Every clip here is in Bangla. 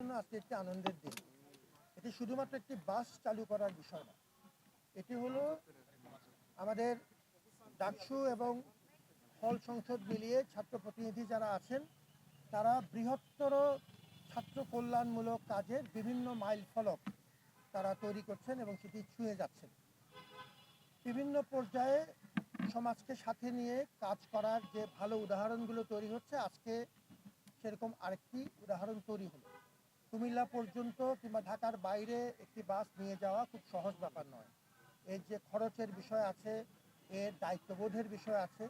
আজকে একটি আনন্দের দিন। এটি শুধুমাত্র একটি বাস চালু করার বিষয় না। এটি হলো আমাদের ডাকসু এবং হল সংসদ মিলিয়ে ছাত্র প্রতিনিধি যারা আছেন, তারা বৃহত্তর ছাত্র কল্যাণমূলক কাজের বিভিন্ন মাইল ফলক তারা তৈরি করছেন এবং সেটি ছুঁয়ে যাচ্ছেন। বিভিন্ন পর্যায়ে সমাজকে সাথে নিয়ে কাজ করার যে ভালো উদাহরণগুলো তৈরি হচ্ছে, আজকে সেরকম আরেকটি উদাহরণ তৈরি হলো। কুমিল্লা পর্যন্ত কিংবা ঢাকার বাইরে একটি বাস নিয়ে যাওয়া খুব সহজ ব্যাপার নয়। এর যে খরচের বিষয় আছে, এর দায়িত্ববোধের বিষয় আছে,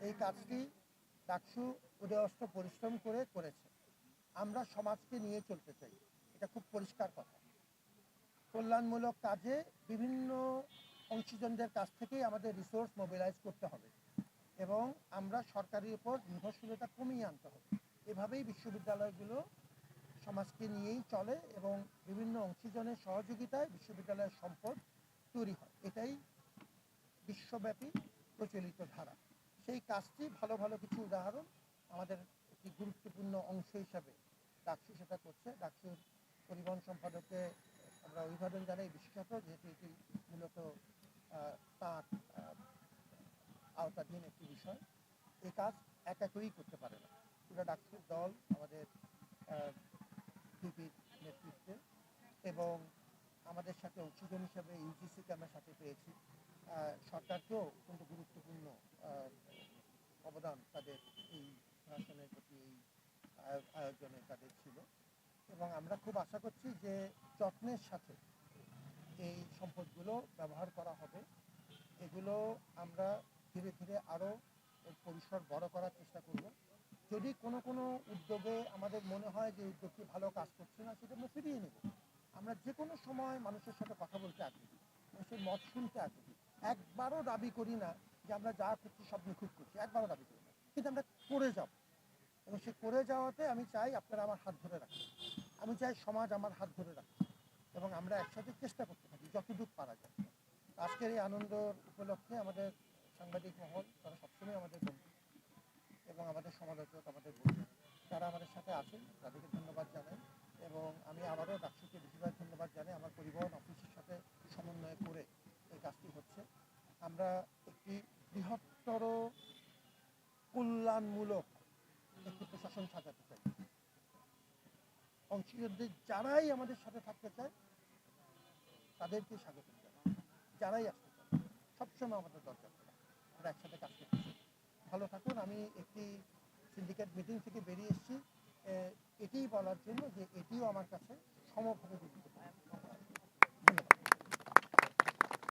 এই কাজটি ডাকসু উদয়স্ত পরিশ্রম করে করেছে। আমরা সমাজকে নিয়ে চলতে চাই। এটা খুব পরিষ্কার কথা। কল্যাণমূলক কাজে বিভিন্ন অংশীজনদের কাছ থেকেই আমাদের রিসোর্স মোবিলাইজ করতে হবে এবং আমরা সরকারের উপর নির্ভরশীলতা কমিয়ে আনতে হবে। এভাবেই বিশ্ববিদ্যালয়গুলো সমাজকে নিয়েই চলে এবং বিভিন্ন অংশীজনের সহযোগিতায় বিশ্ববিদ্যালয়ের সম্পদ তৈরি হয়। এটাই বিশ্বব্যাপী প্রচলিত ধারা। সেই কাজটি ভালো ভালো কিছু উদাহরণ আমাদের একটি গুরুত্বপূর্ণ অংশ হিসাবে ডাকসু সেটা করছে। ডাকসুর পরিবহন সম্পাদককে আমরা অভিবাদন জানাই বিশেষত, যেহেতু এটি মূলত তাঁর আওতাধীন একটি বিষয়। এই কাজ একাকই করতে পারে না। পুরো ডাকসুর দল, আমাদের ডিপির নেতৃত্বে এবং আমাদের সাথে অংশীজন হিসাবে ইউজিসিকে আমরা সাথে পেয়েছি। সরকারকেও অত্যন্ত গুরুত্বপূর্ণ অবদান তাদের এই ভাষণের প্রতি, এই আয়- আয়োজনে তাদের ছিল। এবং আমরা খুব আশা করছি যে যত্নের সাথে এই সম্পদগুলো ব্যবহার করা হবে। এগুলো আমরা ধীরে ধীরে আরও পরিসর বড় করার চেষ্টা করব। যদি কোনো কোনো উদ্যোগে আমাদের মনে হয় যে উদ্যোগটি ভালো কাজ করছে না, সেটা আমরা ফিরিয়ে নেব। আমরা যে কোনো সময় মানুষের সাথে কথা বলতে আগ্রহী, মানুষের মত শুনতে আগ্রহী। একবারও দাবি করি না যে আমরা যা করছি সব নিখুঁত করছি, একবারও দাবি করি না। কিন্তু আমরা করে যাব। এবং সে করে যাওয়াতে আমি চাই আপনারা আমার হাত ধরে রাখেন। আমি চাই সমাজ আমার হাত ধরে রাখছে এবং আমরা একসাথে চেষ্টা করতে থাকি যতটুকু পারা যায়। আজকের এই আনন্দ উপলক্ষে আমাদের সাংবাদিক মহল, তারা সবসময় আমাদের বন্ধু। সমালোচক আমাদের বন্ধু। আমাদের সাথে আছেন তাদেরকে ধন্যবাদ জানাই এবং আমি আবারও ডাকসুকে বেশিরভাগ ধন্যবাদ জানাই আমার পরিবহন অফিসের সাথে সমন্বয় করে এই কাজটি হচ্ছে। আমরা একটি বৃহত্তর কল্যাণমূলক একটি প্রশাসন সাজাতে চাই। অংশীদারদের যারাই আমাদের সাথে থাকতে চায়, তাদেরকে স্বাগত যারাই আসতে চায়, সবসময় আমাদের দরকার। আমরা একসাথে কাজ করতে। ভালো থাকুন, আমি একটি সিন্ডিকেট মিটিং থেকে বেরিয়ে এসেছি। এটিই বলার জন্য যে এটিও আমার কাছে সমভাবে